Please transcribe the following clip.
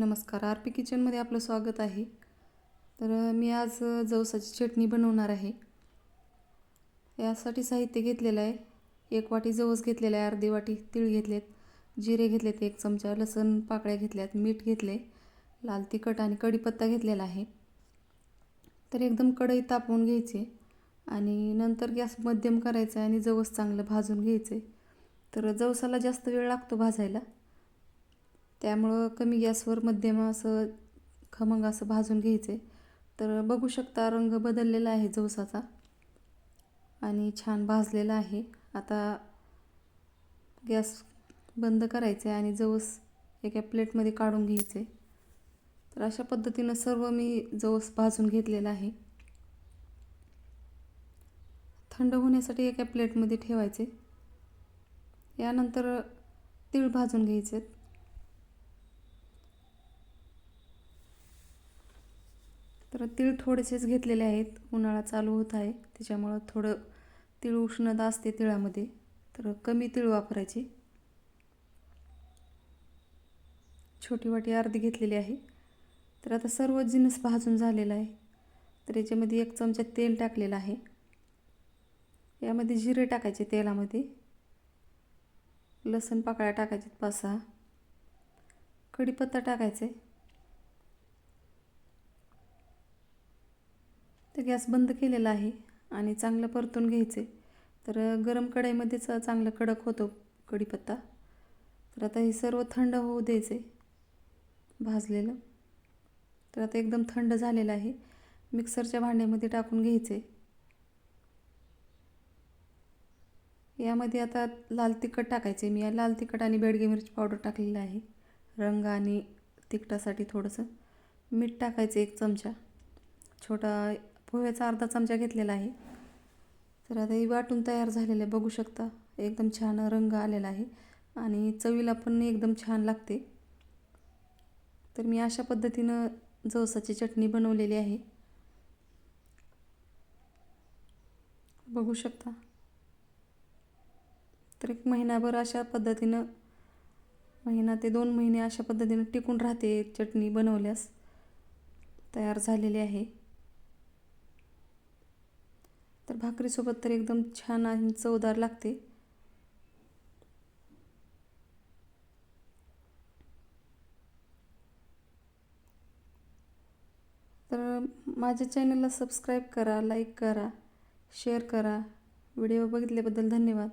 नमस्कार R P किचनमध्ये आपलं स्वागत आहे. तर मी आज जवसाची चटणी बनवणार आहे. यासाठी साहित्य घेतलेलं आहे. एक वाटी जवस घेतलेला आहे अर्धी वाटी तीळ घेतलेत जिरे घेतलेत एक चमचा लसण पाकळ्या घेतल्यात मीठ घेतले लाल तिखट आणि कढीपत्ता घेतलेला आहे. तर एकदम कढई तापवून घ्यायची आणि नंतर गॅस मध्यम करायचा आणि जवस चांगलं भाजून घ्यायचे तर जवसाला जास्त वेळ लागतो भाजायला. त्यामुळं कमी गॅसवर मध्यम असं खमंग असं भाजून घ्यायचे. तर बघू शकता रंग बदललेला आहे जवसाचा आणि छान भाजलेला आहे. आता गॅस बंद करायचे आणि जवस एका प्लेटमध्ये काढून घ्यायचे. तर अशा पद्धतीनं सर्व मी जवस भाजून घेतलेला आहे. थंड होण्यासाठी एका प्लेटमध्ये ठेवायचे. यानंतर तीळ भाजून घ्यायचे तर तीळ थोडेसेच घेतलेले आहेत. उन्हाळा चालू होत आहे. त्याच्यामुळं थोडं तीळ उष्णता असते तिळामध्ये. तर कमी तीळ वापरायची. छोटी वाटी अर्धी घेतलेली आहे. तर आता सर्व जिनस भाजून झालेला आहे. तर याच्यामध्ये एक चमचा तेल टाकलेलं आहे. यामध्ये जिरे टाकायचे तेलामध्ये. लसण पाकळ्या टाकायचे पाच सहा. कढीपत्ता टाकायचे. तर गॅस बंद केलेला आहे आणि चांगलं परतून घ्यायचे. तर गरम कढईमध्येच चांगलं कडक होतो कढीपत्ता. तर आता हे सर्व थंड होऊ द्यायचे भाजलेलं. तर आता एकदम थंड झालेलं आहे. मिक्सरच्या भांड्यामध्ये टाकून घ्यायचे. यामध्ये आता लाल तिखट टाकायचे. मी या लाल तिखट आणि बेडगी मिरची पावडर टाकलेलं आहे. रंग आणि तिखटासाठी थोडंसं मीठ टाकायचं एक चमचा. छोटा पोह्याचा अर्धा चमचा घेतलेला आहे. तर आता ही वाटून तयार झालेलं आहे. बघू शकता एकदम छान रंग आलेला आहे आणि चवीला पण एकदम छान लागते. तर मी अशा पद्धतीनं जवसाची चटणी बनवलेली आहे. बघू शकता. तर एक महिनाभर अशा पद्धतीनं महिना ते दोन महिने अशा पद्धतीनं टिकून राहते चटणी बनवल्यास तयार झालेली आहे. तर भाकरीसोबत तर एकदम छान आणि चवदार लागते. तर माझ्या चॅनलला सबस्क्राईब करा लाईक करा शेअर करा. व्हिडिओ बघितल्याबद्दल धन्यवाद.